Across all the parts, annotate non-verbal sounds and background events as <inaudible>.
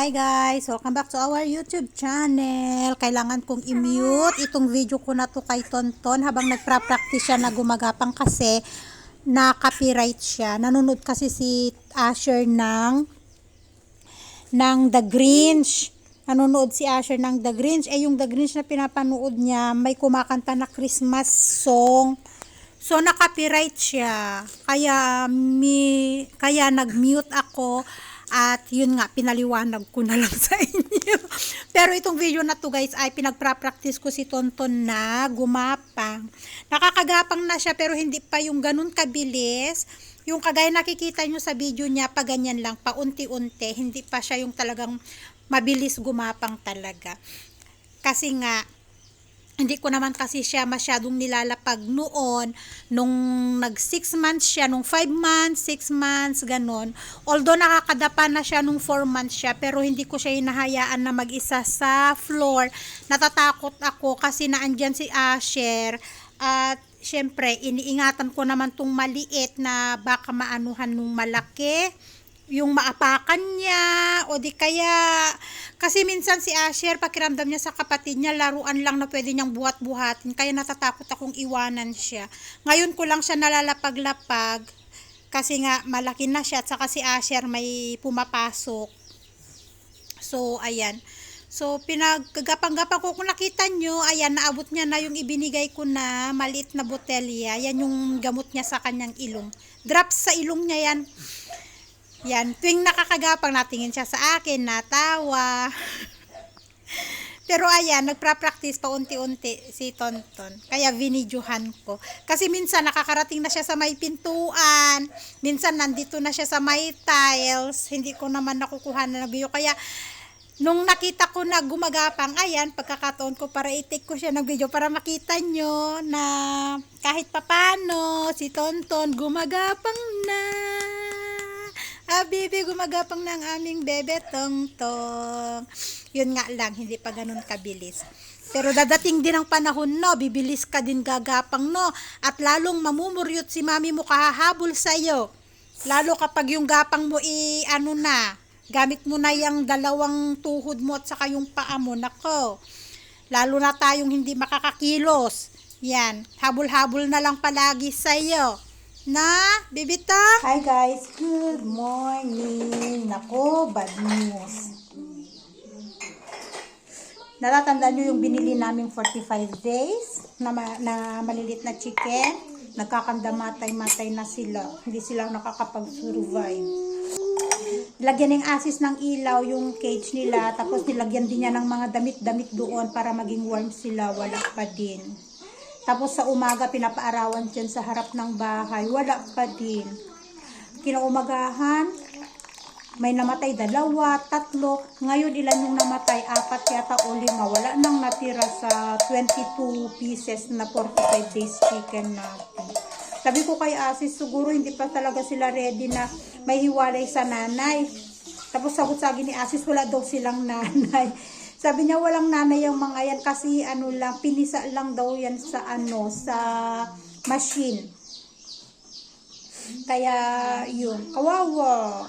Hi guys! Welcome back to our YouTube channel. Kailangan kong i-mute itong video ko na to kay Tonton habang nagpra-practice siya na gumagapang kasi na copyright siya. Nanonood kasi si Asher ng ng The Grinch. Nanonood si Asher ng The Grinch. Eh yung The Grinch na pinapanood niya, may kumakanta na Christmas song. So na-copyright siya. Kaya mi kaya nag-mute ako at yun nga pinaliwanag ko na lang <laughs> sa inyo. Pero itong video na to guys ay pinagpra-practice ko si Tonton na gumapang. Nakakagapang na siya pero hindi pa yung ganun kabilis. Yung kagaya nakikita nyo sa video niya, pa ganyan lang, paunti-unti, hindi pa siya yung talagang mabilis gumapang talaga. Kasi nga, hindi ko naman kasi siya masyadong nilalapag noon. Nung nag 6 months siya nung 5 months 6 months ganon although nakakadapa na siya nung 4 months siya pero hindi ko siya hinahayaan na mag-isa sa floor. Natatakot ako kasi naandyan si Asher. At syempre iniingatan ko naman tong maliit na baka maanuhan nung malaki yung maapakan niya o di kaya kasi minsan si Asher pakiramdam niya sa kapatid niya laruan lang na pwede niyang buhat-buhatin kaya natatakot akong iwanan siya. Ngayon ko lang siya nalalapag-lapag kasi nga malaki na siya at saka si Asher may pumapasok. So ayan. So pinagkagapang-gapang ko kung nakita nyo ayan naabot niya na yung ibinigay ko na maliit na botelya yan yung gamot niya sa kanyang ilong. Drops sa ilong niya yan yan, tuwing nakakagapang natingin siya sa akin, natawa. Pero ayan, nagpra-practice pa unti-unti si Tonton. Kaya vinidyohan ko. Kasi minsan nakakarating na siya sa may pintuan. Minsan nandito na siya sa may tiles. Hindi ko naman nakukuha na video. Kaya nung nakita ko na gumagapang, ayan, pagkakataon ko para i-take ko siya ng video para makita nyo na kahit papano si Tonton gumagapang na. Baby, gumagapang na ang aming bebe tong tong. Yun nga lang, hindi pa ganun kabilis. Pero dadating din ang panahon, no, bibilis ka din gagapang, no, at lalong mamumuryot si mami mo kahahabol sa'yo. Lalo kapag yung gapang mo i, ano na, gamit mo na yung dalawang tuhod mo at saka yung paa mo, nako. Lalo na tayong hindi makakakilos. Yan, habol-habol na lang palagi sa'yo. Na, bibita? Hi guys, good morning. Nako, bad news. Natatandaan nyo yung binili naming 45 days na, na malilit na chicken. Nagkakanda matay-matay na sila. Hindi sila nakakapag-survive. Lagyan ng asis ng ilaw yung cage nila. Tapos nilagyan din niya ng mga damit-damit doon para maging warm sila. Wala pa din. Tapos sa umaga pinapaarawan dyan sa harap ng bahay. Wala pa din. Kinaumagahan, may namatay dalawa, tatlo. Ngayon ilan yung namatay? Apat yata o lima. Wala nang natira sa 22 pieces na 45 days chicken natin. Sabi ko kay Asis, siguro hindi pa talaga sila ready na may hiwalay sa nanay. Tapos sagot sa akin ni Asis, wala daw silang <laughs> nanay. Sabi niya walang nanay yung mga yan kasi ano lang, pinisa lang daw yan sa ano, sa machine. Kaya yun, kawawa.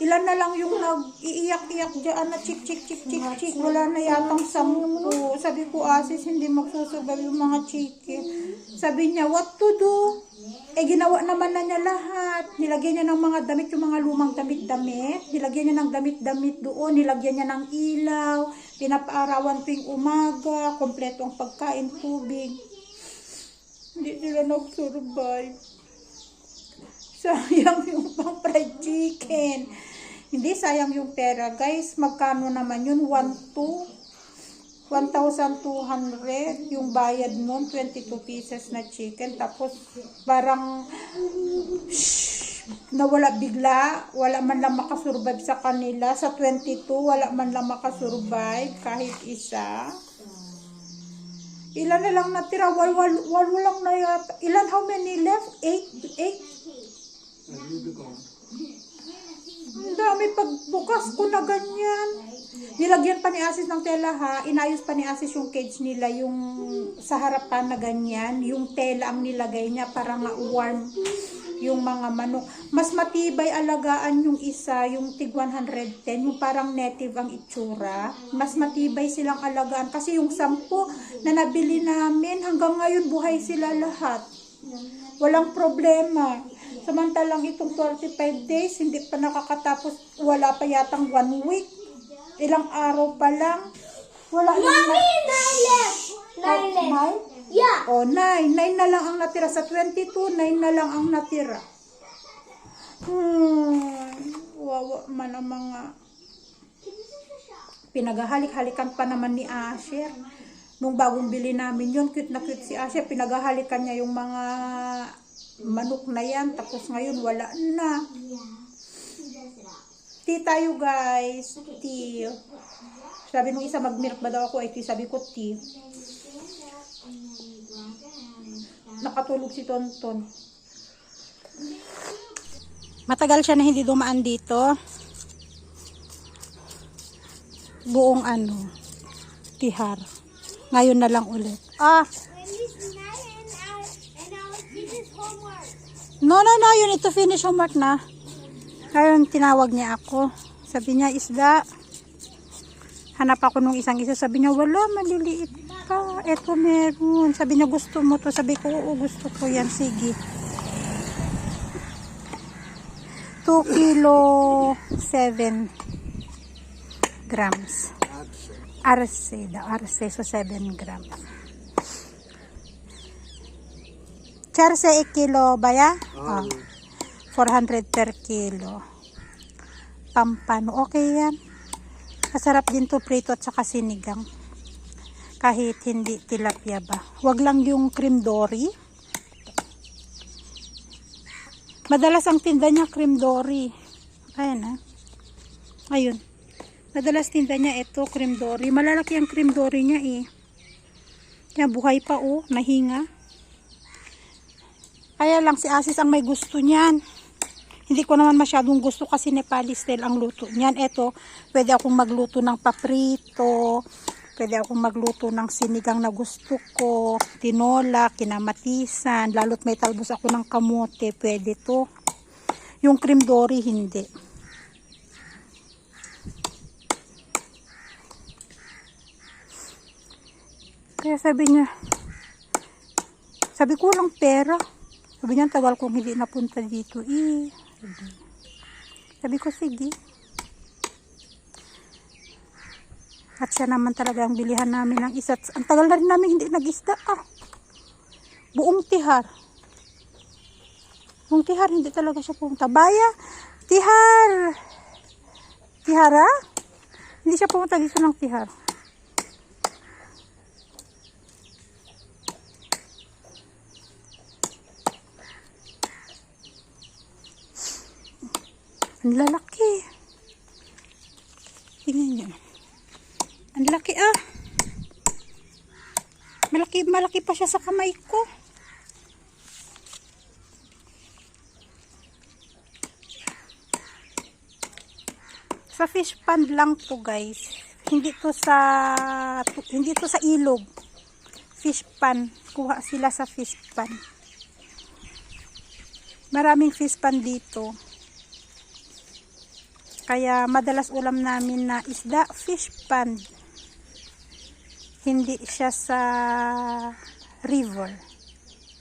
Ilan na lang yung nag-iiyak-iyak dyan na chik chik chik chik chik. Wala na yatang sampu. Sabi ko, Asis, hindi magsusugal yung mga chicken. Sabi niya, what to do? Eh, ginawa naman na niya lahat. Nilagyan niya ng mga damit, yung mga lumang damit-damit. Nilagyan niya ng damit-damit doon. Nilagyan niya ng ilaw. Pinapaarawan tuwing umaga. Kompleto ang pagkain, tubig. Hindi sila nag-survive. Sayang yung pang fried chicken. Hindi sayang yung pera. Guys, magkano naman yun? 1, 2, 1,200 yung bayad nun, 22 pieces na chicken. Tapos, parang, shh, nawala bigla. Wala man lang makasurvive sa kanila. Sa 22, wala man lang makasurvive kahit isa. Ilan na lang natira? Wal, wal, wal, walang na yata. Ilan, how many left? Eight? Eight? Ang dami pagbukas ko na ganyan. Nilagyan pa ni Asis ng tela ha. Inayos pa ni Asis yung cage nila. Yung sa harapan na ganyan. Yung tela ang nilagay niya para nga warm. yung mga manok. Mas matibay alagaan yung isa, yung tig 110, yung parang native ang itsura. Mas matibay silang alagaan kasi yung sampu na nabili namin hanggang ngayon buhay sila lahat. Walang problema. Samantalang itong 45 days, hindi pa nakakatapos, wala pa yatang one week. Ilang araw pa lang. Wala na- Nine left. Nine left. Nine? Yeah. O, 9. 9 na lang ang natira. Sa 22, 9 na lang ang natira. Hmm. Wawa man ang mga pinaghahalik-halikan pa naman ni Asher. Nung bagong bili namin yun, cute na cute si Asher. Pinaghahalikan niya yung mga manok na yan. Tapos ngayon, wala na. Tea tayo guys. Tea. Sabi nung isa, mag-milk ba daw ako? Ito sabi ko, tea. Nakatulog si Tonton. Matagal siya na hindi dumaan dito. Buong ano, tihar. Ngayon na lang ulit. Ah, no, no, no, you need to finish homework na. Ngayon, tinawag niya ako. Sabi niya, isda. Hanap ako nung isang isa. Sabi niya, wala, maliliit pa. Eto meron. Sabi niya, gusto mo to. Sabi ko, oo, gusto ko yan. Sige. 2 kilo 7 grams. Arce. The arce. So, 7 grams. Charse e kilo ba ya? Oh. 400 per kilo. Pampano. Okay yan. Masarap din to prito at saka sinigang. Kahit hindi tilapia ba. Wag lang yung cream dory. Madalas ang tinda niya cream dory. Ayan ah. Ayun. Madalas tinda niya ito cream dory. Malalaki ang cream dory niya eh. Kaya buhay pa oh. Nahinga. Kaya lang si Asis ang may gusto niyan. Hindi ko naman masyadong gusto kasi Nepali style ang luto niyan. Ito, pwede akong magluto ng paprito, pwede akong magluto ng sinigang na gusto ko, tinola, kinamatisan, lalo't may talbos ako ng kamote, pwede to. Yung cream dory, hindi. Kaya sabi niya, sabi ko lang pera. Sabi niya, "Ang tagal kong hindi napunta dito. Eh. Sabi. Sabi ko, sige. At siya naman talaga ang bilihan namin ng isa. Ang tagal na rin namin hindi nag-isda. Ah. Buong tihar. Buong tihar, hindi talaga siya pumunta. Baya, tihar. Tihara? Hindi siya pumunta dito ng tihar. Ang lalaki. Tingnan niyo. Ang laki ah. Malaki, malaki pa siya sa kamay ko. Sa fish pond lang to guys. Hindi to sa hindi to sa ilog. Fish pond. Kuha sila sa fish pond. Maraming fish pond dito. Kaya madalas ulam namin na isda, fish pond. Hindi siya sa river.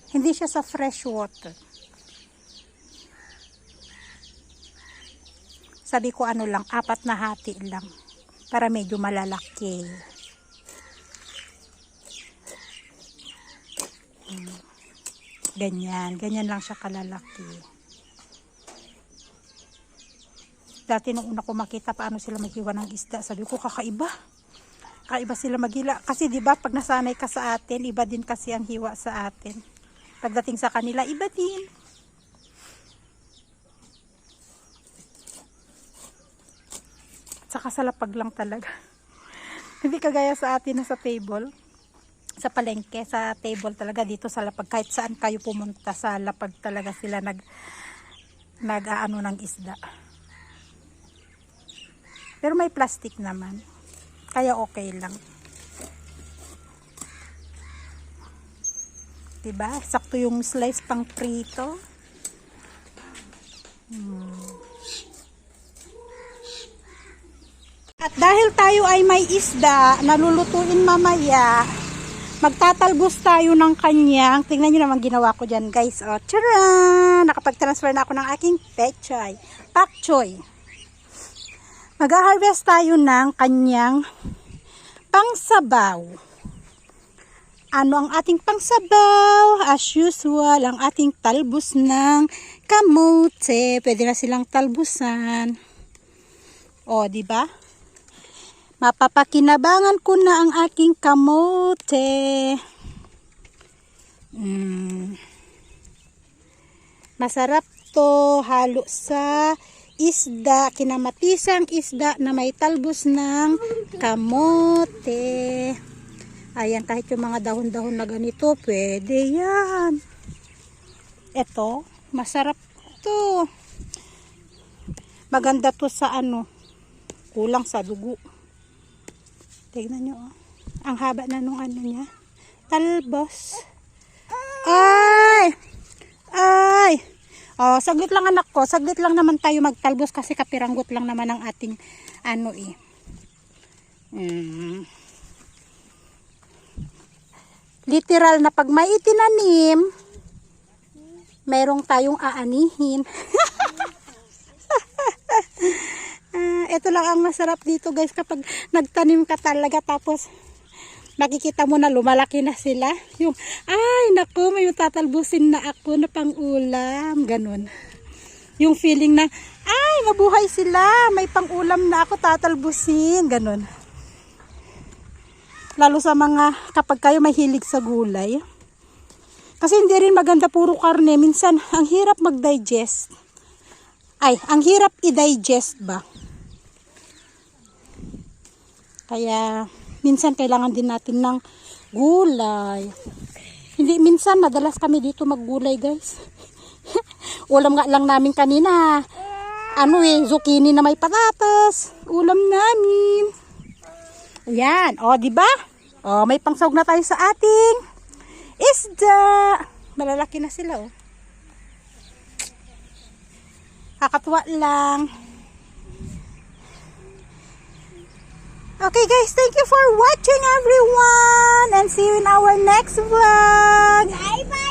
Hindi siya sa fresh water. Sabi ko ano lang, apat na hati lang. Para medyo malalaki. Hmm. Ganyan. Ganyan lang siya kalalaki. Dati nung una ko makita paano sila maghiwa ng isda, sabi ko kakaiba. Kakaiba sila maghila. Kasi 'di ba pag nasanay ka sa atin, iba din kasi ang hiwa sa atin. Pagdating sa kanila, iba din. Saka sa lapag lang talaga. <laughs> Hindi kagaya sa atin na sa table. Sa palengke, sa table talaga dito sa lapag. Kahit saan kayo pumunta sa lapag talaga sila nag nag-aano ng isda. Pero may plastic naman. Kaya okay lang. 'Diba? Sakto yung slice pang prito. At dahil tayo ay may isda, nalulutuin mamaya, magtatalbos tayo ng kanyang, tingnan nyo naman ginawa ko dyan guys, o, tcharan! Nakapag-transfer na ako ng aking pechay, pak choy. Mag-harvest tayo ng kanyang pangsabaw. Ano ang ating pangsabaw? As usual, ang ating talbos ng kamote. Pwede na silang talbusan. O, di ba? Mapapakinabangan ko na ang aking kamote. Mm. Masarap to halo sa isda, kinamatisang isda na may talbos ng kamote. Ayan, kahit yung mga dahon-dahon na ganito, pwede yan. Ito, masarap to. Maganda to sa ano, kulang sa dugo. Tignan nyo, oh. Ang haba na nung ano niya. Talbos. Ay! Ay! Oh, saglit lang anak ko. Saglit lang naman tayo magtalbos kasi kapiranggot lang naman ang ating ano eh. Mm. Literal na pag may itinanim, merong tayong aanihin. <laughs> Ah, ito lang ang masarap dito guys kapag nagtanim ka talaga tapos nakikita mo na lumalaki na sila. Yung, ay naku, may tatalbusin na ako na pang ulam. Ganun. Yung feeling na, ay mabuhay sila, may pang ulam na ako tatalbusin. Ganun. Lalo sa mga, kapag kayo mahilig sa gulay. Kasi hindi rin maganda puro karne. Minsan, ang hirap mag-digest. Ay, ang hirap i-digest ba? Kaya, minsan kailangan din natin ng gulay. Hindi, minsan, madalas kami dito maggulay, guys. <laughs> Ulam nga lang namin kanina. Ano eh, zucchini na may patatas. Ulam namin. Yan. O, di ba? O, may pangsawag na tayo sa ating isda. Malalaki na sila, oh. Kakatuwa lang. Okay guys, thank you for watching everyone and see you in our next vlog. Bye bye.